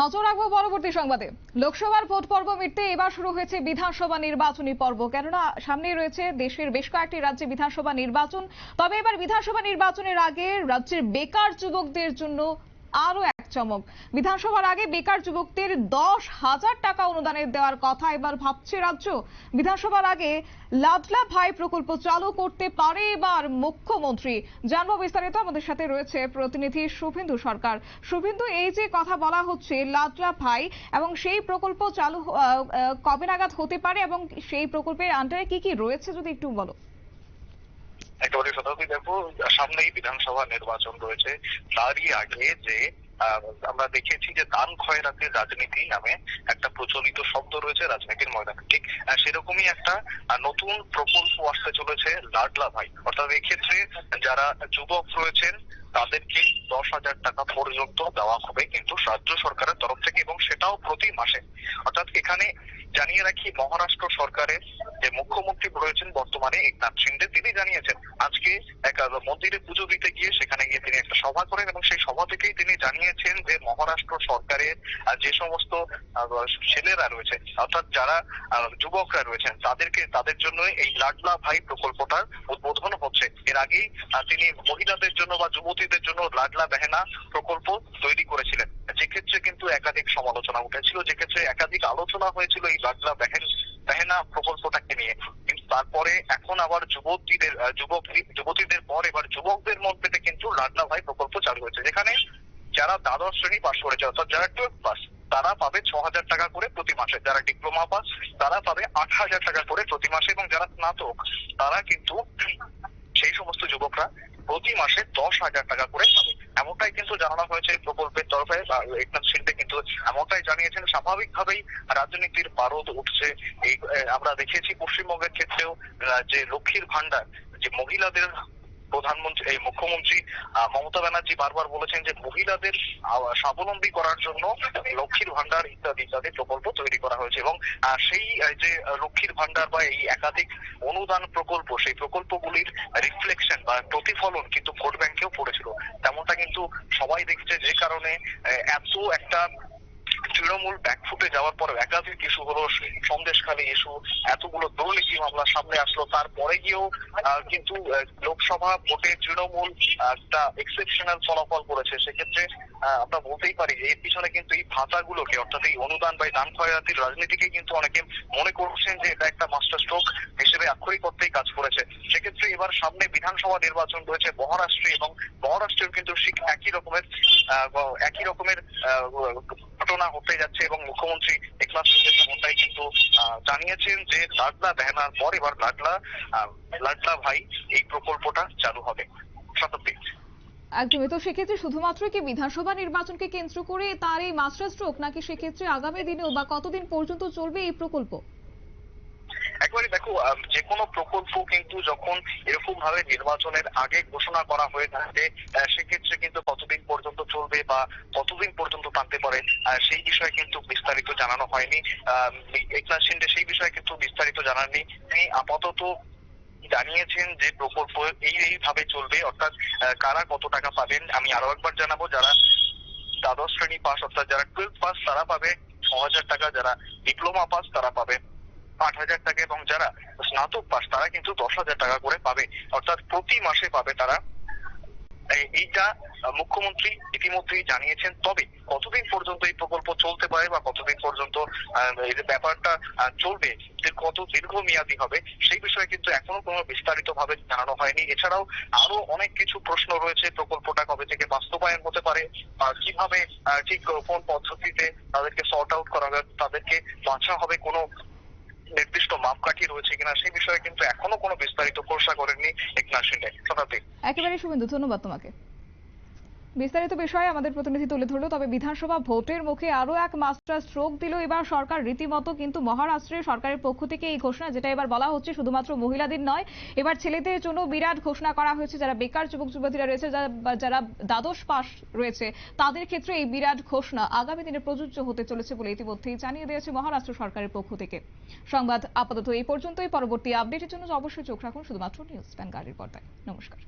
নজর রাখব পরবর্তী সংবাদে। লোকসভার ভোট পর্ব মিটতে এবার শুরু হয়েছে বিধানসভা নির্বাচনী পর্ব। কেননা, সামনেই রয়েছে দেশের বেশ কয়েকটি রাজ্যে বিধানসভা নির্বাচন। তবে এবার বিধানসভা নির্বাচনের আগে রাজ্যের বেকার যুবকদের জন্য আরও চমক। বিধানসভার আগে বেকার যুবকদের দশ হাজার টাকা অনুদানের দেওয়ার কথা এবার ভাবছে রাজ্য। বিধানসভার আগে লাডলা ভাই প্রকল্প চালু করতে পারে এবার মুখ্যমন্ত্রী। জানব বিস্তারিত, আমাদের সাথে রয়েছে প্রতিনিধি শুভেন্দু সরকার। শুভেন্দু, এই যে কথা বলা হচ্ছে লাডলা ভাই এবং সেই প্রকল্প চালু কবে নাগাদ হতে পারে এবং সেই প্রকল্পের আন্ডারে কি কি রয়েছে যদি একটু বলো। একেবারে শতাব্দী দেখো সামনেই বিধানসভা নির্বাচন রয়েছে। তারই আগে যে আমরা দেখেছি যে দান খয়রাতের রাজনীতি নামে একটা প্রচলিত শব্দ রয়েছে রাজনীতির ময়দানে। ঠিক সেরকমই একটা নতুন প্রকল্প আসতে চলেছে লাডলা ভাই। অর্থাৎ এক্ষেত্রে যারা যুবক রয়েছেন, তাদেরকে দশ হাজার টাকা পর্যন্ত দেওয়া হবে কিন্তু রাজ্য সরকারের তরফ থেকে এবং সেটাও প্রতি মাসে। অর্থাৎ এখানে জানিয়ে রাখি, মহারাষ্ট্র সরকারের যে মুখ্যমন্ত্রী রয়েছেন বর্তমানে একনাথ শিন্ডে, তিনি জানিয়েছেন, আজকে এক মন্দিরে পুজো দিতে গিয়ে সেখানে গিয়ে তিনি একটা সভা করেন এবং সেই সভা থেকেই তিনি জানিয়েছেন যে মহারাষ্ট্র সরকারের যে সমস্ত ছেলেরা রয়েছে, অর্থাৎ যারা যুবকরা রয়েছেন, তাদেরকে, তাদের জন্য এই লাডলা ভাই প্রকল্পটার উদ্বোধন হচ্ছে। এর আগেই তিনি মহিলাদের জন্য বা যুবতীদের জন্য লাডলা বেহেনা প্রকল্প তৈরি করেছিলেন। ক্ষেত্রে কিন্তু একাধিক সমালোচনা উঠেছিল, যে ক্ষেত্রে একাধিক আলোচনা হয়েছিল, এই লাডলা বেহেন প্রকল্পটাকে নিয়ে। কিন্তু তারপরে এখন আবার যুবতীদের যুবক যুবতীদের পর এবার যুবকদের মধ্যে কিন্তু লাডলা ভাই প্রকল্প চালু হয়েছে, যেখানে যারা দ্বাদশ শ্রেণি পাশ করেছে, অর্থাৎ যারা টুয়েলভ পাস তারা পাবে ছ হাজার টাকা করে প্রতি মাসে। যারা ডিপ্লোমা পাস তারা পাবে আট হাজার টাকা করে প্রতি মাসে এবং যারা স্নাতক, তারা কিন্তু সেই সমস্ত যুবকরা প্রতি মাসে দশ হাজার টাকা করে পাবে। এমনটাই কিন্তু জানানো হয়েছে প্রকল্পের তরফে একনাথ শিল্পে কিন্তু এমনটাই জানিয়েছেন। স্বাভাবিকভাবেই রাজনীতির পারদ উঠছে। এই আমরা দেখেছি পশ্চিমবঙ্গের ক্ষেত্রেও যে লক্ষ্মীর ভান্ডার যে মহিলাদের প্রধানমন্ত্রী, এই মুখ্যমন্ত্রী মমতা ব্যানার্জি বারবার বলেছেন যে মহিলাদের স্বাবলম্বী করার জন্য লক্ষ্মীর ভান্ডার ইত্যাদি ইত্যাদি প্রকল্প তৈরি করা হয়েছে এবং সেই যে লক্ষ্মীর ভান্ডার বা এই একাধিক অনুদান প্রকল্প, সেই প্রকল্পগুলির রিফ্লেকশন বা প্রতিফলন কিন্তু ভোট ব্যাংকেও পড়েছিল। তেমনটা কিন্তু সবাই দেখছে যে কারণে এত একটা তৃণমূল ব্যাকফুটে যাওয়ার পর একাধিক ইস্যু হলো সন্দেশখালী ইস্যু এতগুলো দুর্নীতি মামলা সামনে আসলো। তারপরে গিয়েও কিন্তু লোকসভা ভোটে তৃণমূল, একটা এক্সেপশনাল ফলাফল করেছে। সেক্ষেত্রে আমরা বলতেই পারি যে এর পিছনে কিন্তু এই ভাতাগুলোকে, অর্থাৎ এই অনুদান বা দান খয়রাতির রাজনীতিকে কিন্তু অনেকে মনে করছেন যে এটা একটা মাস্টার স্ট্রোক হিসেবে আক্ষরিক অর্থেই কাজ করেছে। সেক্ষেত্রে এবার সামনে বিধানসভা নির্বাচন রয়েছে মহারাষ্ট্রে এবং মহারাষ্ট্রেও কিন্তু ঠিক একই রকমের একই রকমের ঘটনা হতে যাচ্ছে এবং মুখ্যমন্ত্রী একনাথ শিন্ডে তেমনটাই কিন্তু জানিয়েছেন যে লাডলা বেহানার পর এবার লাডলা লাডলা ভাই এই প্রকল্পটা চালু হবে। শতাব্দী। একদমই। তো সেক্ষেত্রে শুধুমাত্র কি বিধানসভা নির্বাচনকে কেন্দ্র করে তার এই মাস্টার স্ট্রোক নাকি সেক্ষেত্রে আগামী দিনেও বা কতদিন পর্যন্ত চলবে এই প্রকল্প? একবারে দেখো যে কোনো প্রকল্প কিন্তু যখন এরকম ভাবে নির্বাচনের আগে ঘোষণা করা হয়ে থাকে সেক্ষেত্রে কিন্তু কতদিন পর্যন্ত চলবে বা টানতে পারে। সেই বিষয়ে কিন্তু বিস্তারিত জানানো হয়নি। একনাথ শিন্ডে সেই বিষয়ে কিন্তু বিস্তারিত জানাননি। তিনি আপাতত জানিয়েছেন যে প্রকল্প এই, এইভাবে চলবে, অর্থাৎ কারা কত টাকা পাবেন, আমি আরও একবার জানাব, যারা দ্বাদশ শ্রেণি পাস, অর্থাৎ যারা টুয়েলভ পাস, তারা পাবে ছ হাজার টাকা, যারা ডিপ্লোমা পাস, তারা পাবে আট হাজার টাকা, এবং যারা স্নাতক পাস, তারা কিন্তু দশ হাজার টাকা করে পাবে। অর্থাৎ প্রতি মাসে পাবে তারা এইটা মুখ্যমন্ত্রী ইতিমধ্যেই জানিয়েছেন। তবে কতদিন পর্যন্ত এই প্রকল্প চলতে পারে বা কতদিন পর্যন্ত এই ব্যাপারটা চলবে কত দীর্ঘমেয়াদী হবে, সেই বিষয়ে কিন্তু এখনও কোনো বিস্তারিত ভাবে জানানো হয়নি। এছাড়াও আরও অনেক কিছু প্রশ্ন রয়েছে প্রকল্পটা কবে থেকে বাস্তবায়ন হতে পারে কীভাবে ঠিক কোন পদ্ধতিতে তাদেরকে সর্ট আউট করা হবে তাদেরকে বাঁচা হবে, কোনো নির্দিষ্ট মাপকাঠি রয়েছে কিনা, সেই বিষয়ে কিন্তু এখনও কোনো খোলসা করেননি একনাথ শিন্ডে শতাব্দী। একেবারে শুভেন্দু ধন্যবাদ তোমাকে। বিস্তারিত বিষয়ে আমাদের প্রতিনিধি তুলে ধরলো, তবে বিধানসভা ভোটের মুখে আরও এক মাস্টার স্ট্রোক দিল এবার সরকার। রীতিমতো কিন্তু মহারাষ্ট্রের সরকারের পক্ষ থেকে এই ঘোষণা, যেটা এবার বলা হচ্ছে শুধুমাত্র মহিলাদের নয়, এবার ছেলেদের জন্য বিরাট ঘোষণা করা হয়েছে। যারা বেকার যুবক যুবতীরা রয়েছে, যারা- দ্বাদশ পাশ রয়েছে, তাদের ক্ষেত্রে এই বিরাট ঘোষণা আগামী দিনে প্রযোজ্য হতে চলেছে বলে ইতিমধ্যেই জানিয়ে দিয়েছে মহারাষ্ট্র সরকারের পক্ষ থেকে। সংবাদ আপাতত এই পর্যন্তই। পরবর্তী আপডেটের জন্য অবশ্যই চোখ রাখুন শুধুমাত্র নিউজ ভ্যানগার্ডের পর্দায়। নমস্কার।